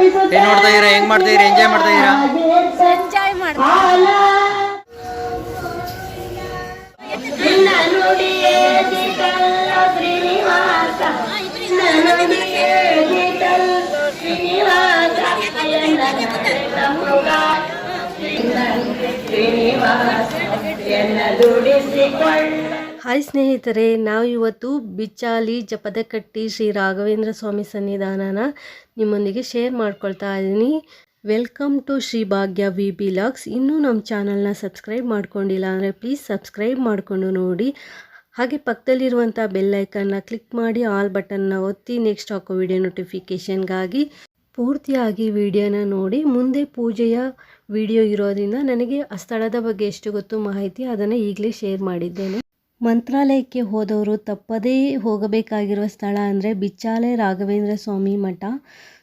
ಏನ್ ನೋಡ್ತಾ ಇದೀರಾ ಹೆಂಗ್ ಮಾಡ್ತಾ ಇದೀರಾ ಎಂಜಾಯ್ ಮಾಡ್ತಾ ಇದೀರಾ ಎಂಜಾಯ್ ಮಾಡ್ತಾರೆ ನಿನ್ನ ನುಡಿಯೇ ಜಿತಲ್ಲ ಶ್ರೀನಿವಾಸ ನಿನ್ನ ನುಡಿಯೇ ಜಿತಲ್ಲ ಶ್ರೀನಿವಾಸ ನಮ್ಮುಗ ಶ್ರೀನಿವಾಸ ಎನ್ನ ದುಡಿಸಿಕೊಳ್ಳ ಹಾಯ್ ಸ್ನೇಹಿತರೆ, ನಾವು ಇವತ್ತು ಬಿಚ್ಚಾಲಿ ಜಪದಕಟ್ಟಿ ಶ್ರೀ ರಾಘವೇಂದ್ರ ಸ್ವಾಮಿ ಸನ್ನಿಧಾನನ ನಿಮ್ಮೊಂದಿಗೆ ಶೇರ್ ಮಾಡ್ಕೊಳ್ತಾ ಇದ್ದೀನಿ welcome to Shri Bhagya V B logs ಇನ್ನೂ ನಮ್ಮ ಚಾನಲ್ನ ಸಬ್ಸ್ಕ್ರೈಬ್ ಮಾಡ್ಕೊಂಡಿಲ್ಲ ಅಂದರೆ ಪ್ಲೀಸ್ ಸಬ್ಸ್ಕ್ರೈಬ್ ಮಾಡಿಕೊಂಡು ನೋಡಿ. ಹಾಗೆ ಪಕ್ಕದಲ್ಲಿರುವಂಥ ಬೆಲ್ಲೈಕನ್ನ ಕ್ಲಿಕ್ ಮಾಡಿ ಆಲ್ ಬಟನ್ನ ಒತ್ತಿ ನೆಕ್ಸ್ಟ್ ಹಾಕೋ ವಿಡಿಯೋ ನೋಟಿಫಿಕೇಷನ್ಗಾಗಿ ಪೂರ್ತಿಯಾಗಿ ವಿಡಿಯೋನ ನೋಡಿ. ಮುಂದೆ ಪೂಜೆಯ ವಿಡಿಯೋ ಇರೋದ್ರಿಂದ ನನಗೆ ಆ ಸ್ಥಳದ ಬಗ್ಗೆ ಎಷ್ಟು ಗೊತ್ತು ಮಾಹಿತಿ ಅದನ್ನು ಈಗಲೇ ಶೇರ್ ಮಾಡಿದ್ದೇನೆ. ಮಂತ್ರಾಲಯಕ್ಕೆ ಹೋದವರು ತಪ್ಪದೇ ಹೋಗಬೇಕಾಗಿರುವ ಸ್ಥಳ ಅಂದರೆ ಬಿಚ್ಚಾಲೆ ರಾಘವೇಂದ್ರ ಸ್ವಾಮಿ ಮಠ.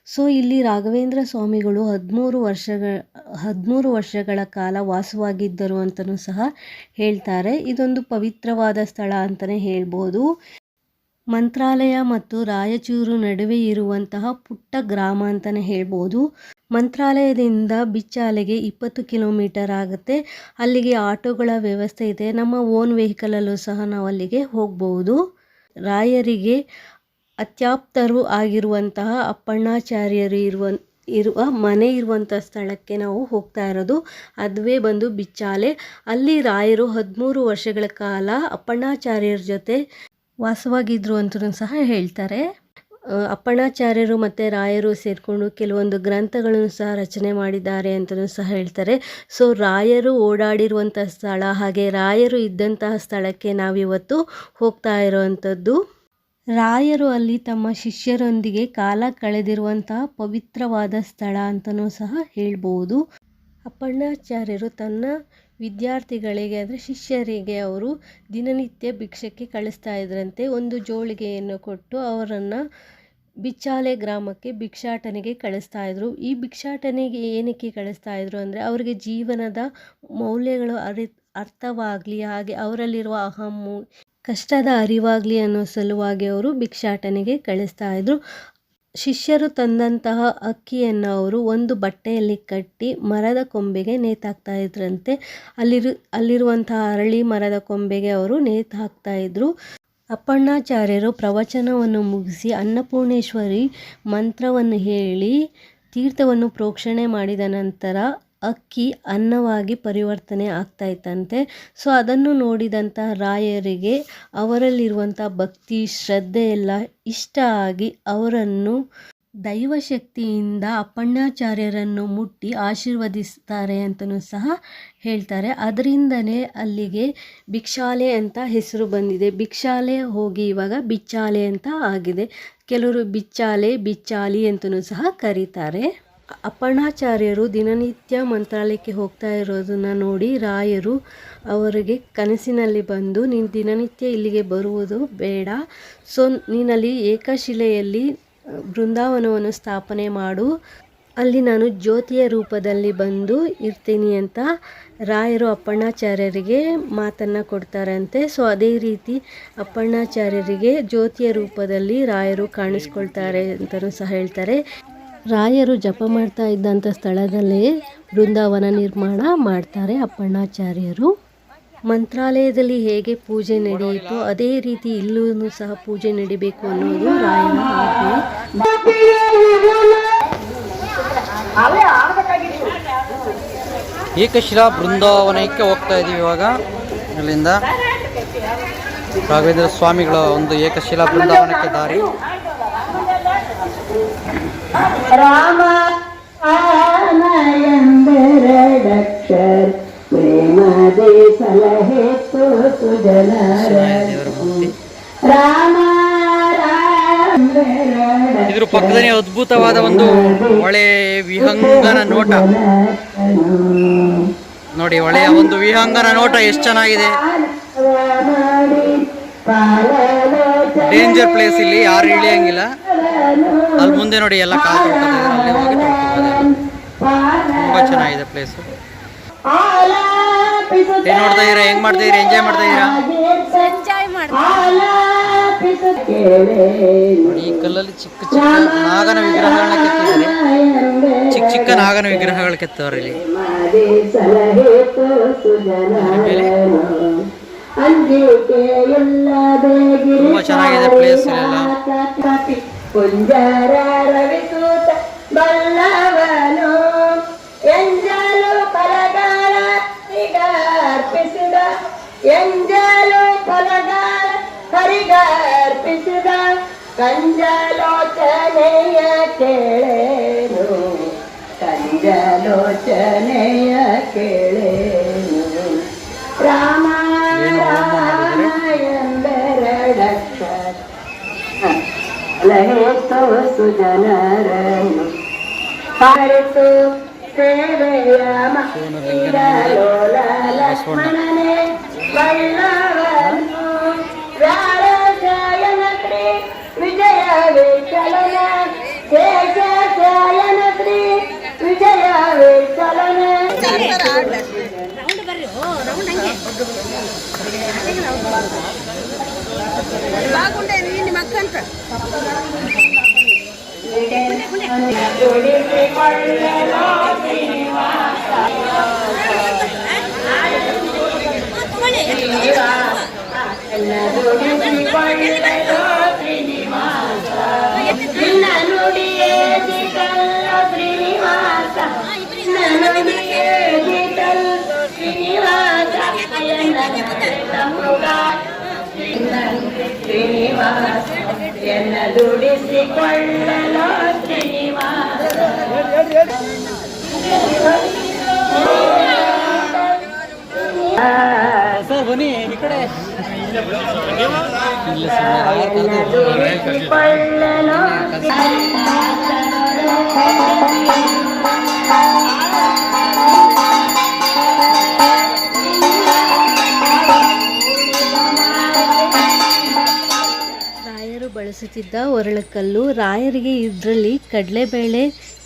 ಸೊ, ಇಲ್ಲಿ ರಾಘವೇಂದ್ರ ಸ್ವಾಮಿಗಳು ಹದಿಮೂರು ವರ್ಷಗಳ ಹದಿಮೂರು ವರ್ಷಗಳ ಕಾಲ ವಾಸವಾಗಿದ್ದರು ಅಂತಲೂ ಸಹ ಹೇಳ್ತಾರೆ. ಇದೊಂದು ಪವಿತ್ರವಾದ ಸ್ಥಳ ಅಂತಲೇ ಹೇಳ್ಬೋದು. ಮಂತ್ರಾಲಯ ಮತ್ತು ರಾಯಚೂರು ನಡುವೆ ಇರುವಂತಹ ಪುಟ್ಟ ಗ್ರಾಮ ಅಂತಲೇ ಹೇಳ್ಬೋದು. ಮಂತ್ರಾಲಯದಿಂದ ಬಿಚ್ಚಾಲೆಗೆ ಇಪ್ಪತ್ತು ಕಿಲೋಮೀಟರ್ ಆಗುತ್ತೆ. ಅಲ್ಲಿಗೆ ಆಟೋಗಳ ವ್ಯವಸ್ಥೆ ಇದೆ. ನಮ್ಮ ಓನ್ ವೆಹಿಕಲಲ್ಲೂ ಸಹ ನಾವು ಅಲ್ಲಿಗೆ ಹೋಗ್ಬೋದು. ರಾಯರಿಗೆ ಅತ್ಯಾಪ್ತರು ಆಗಿರುವಂತಹ ಅಪ್ಪಣ್ಣಾಚಾರ್ಯರು ಇರುವ ಇರುವ, ಮನೆ ಇರುವಂಥ ಸ್ಥಳಕ್ಕೆ ನಾವು ಹೋಗ್ತಾ ಇರೋದು. ಅದುವೇ ಬಂದು ಬಿಚ್ಚಾಲೆ. ಅಲ್ಲಿ ರಾಯರು ಹದಿಮೂರು ವರ್ಷಗಳ ಕಾಲ ಅಪ್ಪಣ್ಣಾಚಾರ್ಯರ ಜೊತೆ ವಾಸವಾಗಿದ್ರು ಅಂತಲೂ ಸಹ ಹೇಳ್ತಾರೆ. ಅಪ್ಪಣಾಚಾರ್ಯರು ಮತ್ತು ರಾಯರು ಸೇರಿಕೊಂಡು ಕೆಲವೊಂದು ಗ್ರಂಥಗಳನ್ನು ಸಹ ರಚನೆ ಮಾಡಿದ್ದಾರೆ ಅಂತಲೂ ಸಹ ಹೇಳ್ತಾರೆ. ಸೊ, ರಾಯರು ಓಡಾಡಿರುವಂಥ ಸ್ಥಳ ಹಾಗೆ ರಾಯರು ಇದ್ದಂತಹ ಸ್ಥಳಕ್ಕೆ ನಾವಿವತ್ತು ಹೋಗ್ತಾ ಇರೋವಂಥದ್ದು. ರಾಯರು ಅಲ್ಲಿ ತಮ್ಮ ಶಿಷ್ಯರೊಂದಿಗೆ ಕಾಲ ಕಳೆದಿರುವಂತಹ ಪವಿತ್ರವಾದ ಸ್ಥಳ ಅಂತಲೂ ಸಹ ಹೇಳ್ಬೋದು. ಅಪ್ಪಣ್ಣಾಚಾರ್ಯರು ತನ್ನ ವಿದ್ಯಾರ್ಥಿಗಳಿಗೆ ಅಂದರೆ ಶಿಷ್ಯರಿಗೆ ಅವರು ದಿನನಿತ್ಯ ಭಿಕ್ಷಕ್ಕೆ ಕಳಿಸ್ತಾ ಇದ್ರಂತೆ. ಒಂದು ಜೋಳಿಗೆಯನ್ನು ಕೊಟ್ಟು ಅವರನ್ನು ಬಿಚ್ಚಾಲೆ ಗ್ರಾಮಕ್ಕೆ ಭಿಕ್ಷಾಟನೆಗೆ ಕಳಿಸ್ತಾ ಇದ್ರು. ಈ ಭಿಕ್ಷಾಟನೆಗೆ ಏನಕ್ಕೆ ಕಳಿಸ್ತಾ ಇದ್ರು ಅಂದರೆ ಅವರಿಗೆ ಜೀವನದ ಮೌಲ್ಯಗಳು ಅರಿ, ಅರ್ಥವಾಗಲಿ, ಹಾಗೆ ಅವರಲ್ಲಿರುವ ಅಹಮ್ಮು ಕಷ್ಟದ ಅರಿವಾಗಲಿ ಅನ್ನೋ ಸಲುವಾಗಿ ಅವರು ಭಿಕ್ಷಾಟನೆಗೆ ಕಳಿಸ್ತಾ ಇದ್ರು. ಶಿಷ್ಯರು ತಂದಂತಹ ಅಕ್ಕಿಯನ್ನು ಅವರು ಒಂದು ಬಟ್ಟೆಯಲ್ಲಿ ಕಟ್ಟಿ ಮರದ ಕೊಂಬೆಗೆ ನೇತಾಕ್ತಾ ಇದ್ರಂತೆ. ಅಲ್ಲಿರು, ಅಲ್ಲಿರುವಂತಹ ಅರಳಿ ಮರದ ಕೊಂಬೆಗೆ ಅವರು ನೇತು ಹಾಕ್ತಾ ಇದ್ರು. ಅಪ್ಪಣ್ಣಾಚಾರ್ಯರು ಪ್ರವಚನವನ್ನು ಮುಗಿಸಿ ಅನ್ನಪೂರ್ಣೇಶ್ವರಿ ಮಂತ್ರವನ್ನು ಹೇಳಿ ತೀರ್ಥವನ್ನು ಪ್ರೋಕ್ಷಣೆ ಮಾಡಿದ ನಂತರ ಅಕ್ಕಿ ಅನ್ನವಾಗಿ ಪರಿವರ್ತನೆ ಆಗ್ತಾ ಇತ್ತಂತೆ. ಸೊ, ಅದನ್ನು ನೋಡಿದಂಥ ರಾಯರಿಗೆ ಅವರಲ್ಲಿರುವಂಥ ಭಕ್ತಿ, ಶ್ರದ್ಧೆ ಎಲ್ಲ ಇಷ್ಟ ಆಗಿ ಅವರನ್ನು ದೈವಶಕ್ತಿಯಿಂದ ಅಪ್ಪಣ್ಣಾಚಾರ್ಯರನ್ನು ಮುಟ್ಟಿ ಆಶೀರ್ವದಿಸ್ತಾರೆ ಅಂತಲೂ ಸಹ ಹೇಳ್ತಾರೆ. ಅದರಿಂದನೇ ಅಲ್ಲಿಗೆ ಭಿಕ್ಷಾಲೆ ಅಂತ ಹೆಸರು ಬಂದಿದೆ. ಭಿಕ್ಷಾಲೆ ಹೋಗಿ ಇವಾಗ ಬಿಚ್ಚಾಲೆ ಅಂತ ಆಗಿದೆ. ಕೆಲವರು ಬಿಚ್ಚಾಲೆ, ಬಿಚ್ಚಾಲಿ ಅಂತಲೂ ಸಹ ಕರೀತಾರೆ. ಅಪ್ಪಣ್ಣಾಚಾರ್ಯರು ದಿನನಿತ್ಯ ಮಂತ್ರಾಲಯಕ್ಕೆ ಹೋಗ್ತಾ ಇರೋದನ್ನು ನೋಡಿ ರಾಯರು ಅವರಿಗೆ ಕನಸಿನಲ್ಲಿ ಬಂದು, ನೀನು ದಿನನಿತ್ಯ ಇಲ್ಲಿಗೆ ಬರುವುದು ಬೇಡ. ಸೊ, ನೀನಲ್ಲಿ ಏಕಶಿಲೆಯಲ್ಲಿ ಬೃಂದಾವನವನ್ನು ಸ್ಥಾಪನೆ ಮಾಡು. ಅಲ್ಲಿ ನಾನು ಜ್ಯೋತಿಯ ರೂಪದಲ್ಲಿ ಬಂದು ಇರ್ತೀನಿ ಅಂತ ರಾಯರು ಅಪ್ಪಣ್ಣಾಚಾರ್ಯರಿಗೆ ಮಾತನ್ನು ಕೊಡ್ತಾರಂತೆ. ಸೊ, ಅದೇ ರೀತಿ ಅಪ್ಪಣ್ಣಾಚಾರ್ಯರಿಗೆ ಜ್ಯೋತಿಯ ರೂಪದಲ್ಲಿ ರಾಯರು ಕಾಣಿಸ್ಕೊಳ್ತಾರೆ ಅಂತಲೂ ಸಹ ಹೇಳ್ತಾರೆ. ರಾಯರು ಜಪ ಮಾಡ್ತಾ ಇದ್ದಂಥ ಸ್ಥಳದಲ್ಲೇ ಬೃಂದಾವನ ನಿರ್ಮಾಣ ಮಾಡ್ತಾರೆ ಅಪ್ಪಣ್ಣಾಚಾರ್ಯರು ಮಂತ್ರಾಲಯದಲ್ಲಿ ಹೇಗೆ ಪೂಜೆ ನಡೆಯಿತು ಅದೇ ರೀತಿ ಇಲ್ಲೂ ಸಹ ಪೂಜೆ ನಡಿಬೇಕು ಅನ್ನೋದು ರಾಯನ ಏಕಶಿಲಾ ಬೃಂದಾವನಕ್ಕೆ ಹೋಗ್ತಾ ಇದ್ದೀವಿ ಇವಾಗ. ಇಲ್ಲಿಂದ ರಾಘವೇಂದ್ರ ಸ್ವಾಮಿಗಳ ಒಂದು ಏಕಶಿಲಾ ಬೃಂದಾವನಕ್ಕೆ ದಾರಿ. ರಾಮ ಎಂದೆರಡಕ್ಷರ ಪ್ರೇಮದೇ ಸಲಹೆ ತೋಸು ಜನರ ರಾಮ ರಾಮ ಇದ್ರ ಪಕ್ಕದಲ್ಲಿ ಅದ್ಭುತವಾದ ಒಂದು ಹೊಳೆ ವಿಹಂಗನ ನೋಟ. ನೋಡಿ ಹೊಳೆಯ ಒಂದು ವಿಹಂಗನ ನೋಟ ಎಷ್ಟು ಚೆನ್ನಾಗಿದೆ. ಡೇಂಜರ್ ಪ್ಲೇಸ್ ಇಲ್ಲಿ ಯಾರು ಇಳಿಯಂಗಿಲ್ಲ. ಅಲ್ಲಿ ಮುಂದೆ ನೋಡಿ ಎಲ್ಲ ಕಾಲು ತೊಳ್ಕೊತಾ ಅಲ್ಲಿ ಹೋಗಿ ತೊಳ್ಕೊಬೋದು ತುಂಬಾ ಚೆನ್ನಾಗಿದೆ ಪ್ಲೇಸ್ ಏನ್ ನೋಡ್ತಾ ಇದೀರಾ ಹೆಂಗ್ ಮಾಡ್ತಾ ಇದೀರಾ ಎಂಜಾಯ್ ಮಾಡ್ತಾ ಇದೀರಾ ಈ ಕಲ್ಲಲ್ಲಿ ಚಿಕ್ಕ ಚಿಕ್ಕ ನಾಗನ ವಿಗ್ರಹಗಳನ್ನ ಕೆತ್ತಿದ್ದಾರೆ. ನಾಗನ ವಿಗ್ರಹಗಳು ಕೆತ್ತವ್ರೆ ಇಲ್ಲಿ. ತುಂಬಾ ಚೆನ್ನಾಗಿದೆ ಪ್ಲೇಸ್ ಇಲ್ಲೆಲ್ಲ. ಗಿರಿ ಕುಂಜರ ರವಿಸೂತ ಬಲ್ಲವನು ಎಂಜಲು ಫಲಗಾಲ ಹರಿಗರ್ಪಿಸಿದ ಎಂಜಲು ಫಲಗಾಲ ಹರಿಗರ್ಪಿಸಿದ ಕಂಜಲೋಚನೆಯ ಕೇಳೇನು ಕಂಜಲೋಚನೆಯ ಕೇಳೇನು ಲಹೇತು ಸುಜನರನು ಹಾರಿತು ಸೇವೆಯ ಮೀರಲೋಲ ಲಕ್ಷ್ಮಣನೇ ಬಲ್ಲವನು ವ್ಯಾಳಶಯನ ಶ್ರೀ ವಿಜಯ ವಿಠಲನ ಶೇಷ ಶಯನ ಶ್ರೀ ವಿಜಯ ವಿಠಲನ ನಿನ್ನ ನುಡಿಯೇ ಜಿತಲ್ಲ ಶ್ರೀನಿವಾಸ శ్రీనివాస. శ్రీనివాస ದುಡಿಸಿಕೊಳ್ಳಲು ಶ್ರೀನಿವಾಸ ಸರ್ ಬನ್ನಿ ಈ ಕಡೆ ಇಲ್ಲ ಎನ್ನ ದುಡಿಸಿಕೊಳ್ಳಲು ಬಳಸುತ್ತಿದ್ದ ಒರಳಕಲ್ಲು ರಾಯರಿಗೆ ಇದರಲ್ಲಿ ಕಡಲೆಬೇಳೆ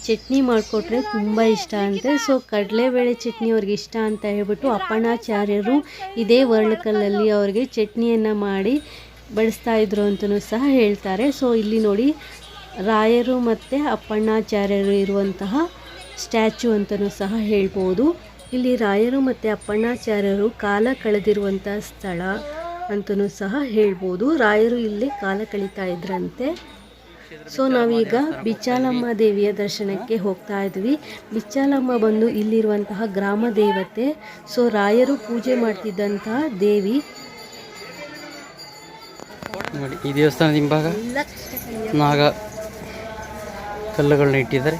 ಚಟ್ನಿ ಮಾಡಿಕೊಟ್ರೆ ತುಂಬ ಇಷ್ಟ ಅಂತೆ. ಸೊ ಕಡಲೆಬೇಳೆ ಚಟ್ನಿ ಅವ್ರಿಗೆ ಇಷ್ಟ ಅಂತ ಹೇಳ್ಬಿಟ್ಟು ಅಪ್ಪಣ್ಣಾಚಾರ್ಯರು ಇದೇ ಒರಳಕಲ್ಲಲ್ಲಿ ಅವ್ರಿಗೆ ಚಟ್ನಿಯನ್ನು ಮಾಡಿ ಬಳಸ್ತಾ ಇದ್ರು ಅಂತಲೂ ಸಹ ಹೇಳ್ತಾರೆ. ಸೊ ಇಲ್ಲಿ ನೋಡಿ ರಾಯರು ಮತ್ತು ಅಪ್ಪಣ್ಣಾಚಾರ್ಯರು ಇರುವಂತಹ ಸ್ಟ್ಯಾಚು ಅಂತಲೂ ಸಹ ಹೇಳ್ಬೋದು. ಇಲ್ಲಿ ರಾಯರು ಮತ್ತು ಅಪ್ಪಣ್ಣಾಚಾರ್ಯರು ಕಾಲ ಕಳೆದಿರುವಂಥ ಸ್ಥಳ ಅಂತಲೂ ಸಹ ಹೇಳ್ಬೋದು. ರಾಯರು ಇಲ್ಲಿ ಕಾಲ ಕಳೀತಾ ಇದ್ರಂತೆ. ಸೊ ನಾವೀಗ ಬಿಚ್ಚಾಲಮ್ಮ ದೇವಿಯ ದರ್ಶನಕ್ಕೆ ಹೋಗ್ತಾ ಇದ್ವಿ. ಬಿಚ್ಚಾಲಮ್ಮ ಬಂದು ಇಲ್ಲಿರುವಂತಹ ಗ್ರಾಮ ದೇವತೆ. ಸೊ ರಾಯರು ಪೂಜೆ ಮಾಡ್ತಿದ್ದಂತಹ ದೇವಿ. ನೋಡಿ, ಈ ದೇವಸ್ಥಾನದ ಹಿಂಭಾಗ ನಾಗ ಕಲ್ಲುಗಳನ್ನ ಇಟ್ಟಿದ್ದಾರೆ.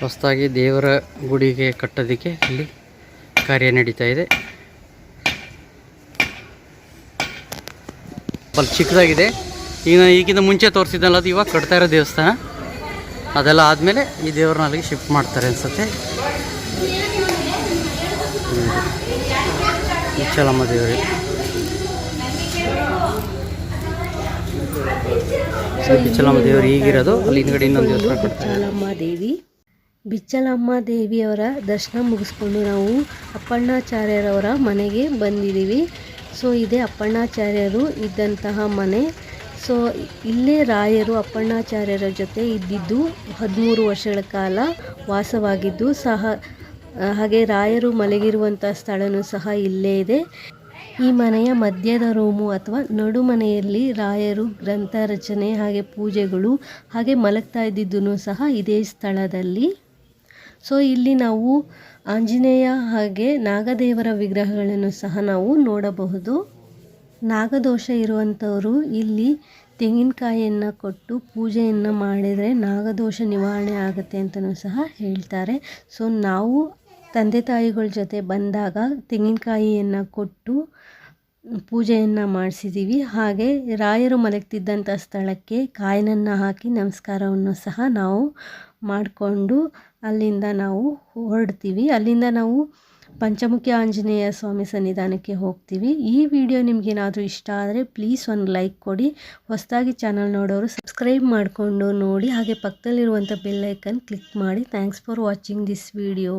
ಹೊಸದಾಗಿ ದೇವರ ಗುಡಿಗೆ ಕಟ್ಟೋದಕ್ಕೆ ಇಲ್ಲಿ ಕಾರ್ಯ ನಡೀತಾ ಇದೆ. ಅಲ್ಲಿ ಚಿಕ್ಕದಾಗಿದೆ. ಈಗ ಈಗಿಂತ ಮುಂಚೆ ತೋರಿಸಿದ್ದಲ್ಲ, ಅದು ಇವಾಗ ಕಟ್ತಾ ಇರೋ ದೇವಸ್ಥಾನ. ಅದೆಲ್ಲ ಆದಮೇಲೆ ಈ ದೇವ್ರನ್ನ ಅಲ್ಲಿಗೆ ಶಿಫ್ಟ್ ಮಾಡ್ತಾರೆ ಅನಿಸುತ್ತೆ. ಚಲಮ್ಮ ದೇವ್ರಿ. ಬಿಚ್ಚಲಮ್ಮ ದೇವರು ಈಗಿರೋದು ಅಲ್ಲಿ ಹಿಂದ್ಗಡೆ ಇನ್ನೊಂದು ದೇವಸ್ಥಾನ ಕಟ್ತಾರೆ. ದೇವಿ. ಬಿಚ್ಚಲಮ್ಮ ದೇವಿಯವರ ದರ್ಶನ ಮುಗಿಸ್ಕೊಂಡು ನಾವು ಅಪ್ಪಣ್ಣಾಚಾರ್ಯರವರ ಮನೆಗೆ ಬಂದಿದ್ದೀವಿ. ಸೊ, ಇದೇ ಅಪ್ಪಣ್ಣಾಚಾರ್ಯರು ಇದ್ದಂತಹ ಮನೆ. ಸೊ, ಇಲ್ಲೇ ರಾಯರು ಅಪ್ಪಣ್ಣಾಚಾರ್ಯರ ಜೊತೆ ಇದ್ದಿದ್ದು ಹದಿಮೂರು ವರ್ಷಗಳ ಕಾಲ ವಾಸವಾಗಿದ್ದು, ಸಹ, ಹಾಗೆ ರಾಯರು ಮಲಗಿರುವಂಥ ಸ್ಥಳನೂ ಸಹ ಇಲ್ಲೇ ಇದೆ. ಈ ಮನೆಯ ಮಧ್ಯದ ರೂಮು ಅಥವಾ ನಡುಮನೆಯಲ್ಲಿ ರಾಯರು ಗ್ರಂಥ ರಚನೆ, ಹಾಗೆ ಪೂಜೆಗಳು, ಹಾಗೆ ಮಲಗ್ತಾ ಇದ್ದಿದ್ದೂ ಸಹ ಇದೇ ಸ್ಥಳದಲ್ಲಿ. ಸೊ ಇಲ್ಲಿ ನಾವು ಆಂಜನೇಯ ಹಾಗೆ ನಾಗದೇವರ ವಿಗ್ರಹಗಳನ್ನು ಸಹ ನಾವು ನೋಡಬಹುದು. ನಾಗದೋಷ ಇರುವಂಥವರು ಇಲ್ಲಿ ತೆಂಗಿನಕಾಯಿಯನ್ನು ಕೊಟ್ಟು ಪೂಜೆಯನ್ನು ಮಾಡಿದರೆ ನಾಗದೋಷ ನಿವಾರಣೆ ಆಗುತ್ತೆ ಅಂತಲೂ ಸಹ ಹೇಳ್ತಾರೆ. ಸೊ ನಾವು ತಂದೆ ತಾಯಿಗಳ ಜೊತೆ ಬಂದಾಗ ತೆಂಗಿನಕಾಯಿಯನ್ನು ಕೊಟ್ಟು ಪೂಜೆಯನ್ನು ಮಾಡಿಸಿದ್ದೀವಿ ಹಾಗೆ ರಾಯರು ಮಲಗ್ತಿದ್ದಂಥ ಸ್ಥಳಕ್ಕೆ ಕಾಯಿನನ್ನು ಹಾಕಿ ನಮಸ್ಕಾರವನ್ನು ಸಹ ನಾವು ಮಾಡಿಕೊಂಡು ಅಲ್ಲಿಂದ ನಾವು ಹೊರಡ್ತೀವಿ. ಅಲ್ಲಿಂದ ನಾವು ಪಂಚಮುಖಿ ಆಂಜನೇಯ ಸ್ವಾಮಿ ಸನ್ನಿಧಾನಕ್ಕೆ ಹೋಗ್ತೀವಿ. ಈ ವಿಡಿಯೋ ನಿಮಗೇನಾದರೂ ಇಷ್ಟ ಆದರೆ ಪ್ಲೀಸ್ ಒಂದು ಲೈಕ್ ಕೊಡಿ. ಹೊಸದಾಗಿ ಚಾನಲ್ ನೋಡೋರು ಸಬ್ಸ್ಕ್ರೈಬ್ ಮಾಡಿಕೊಂಡು ನೋಡಿ. ಹಾಗೆ ಪಕ್ಕದಲ್ಲಿರುವಂಥ ಬೆಲ್ಲೈಕನ್ ಕ್ಲಿಕ್ ಮಾಡಿ. Thanks for watching this video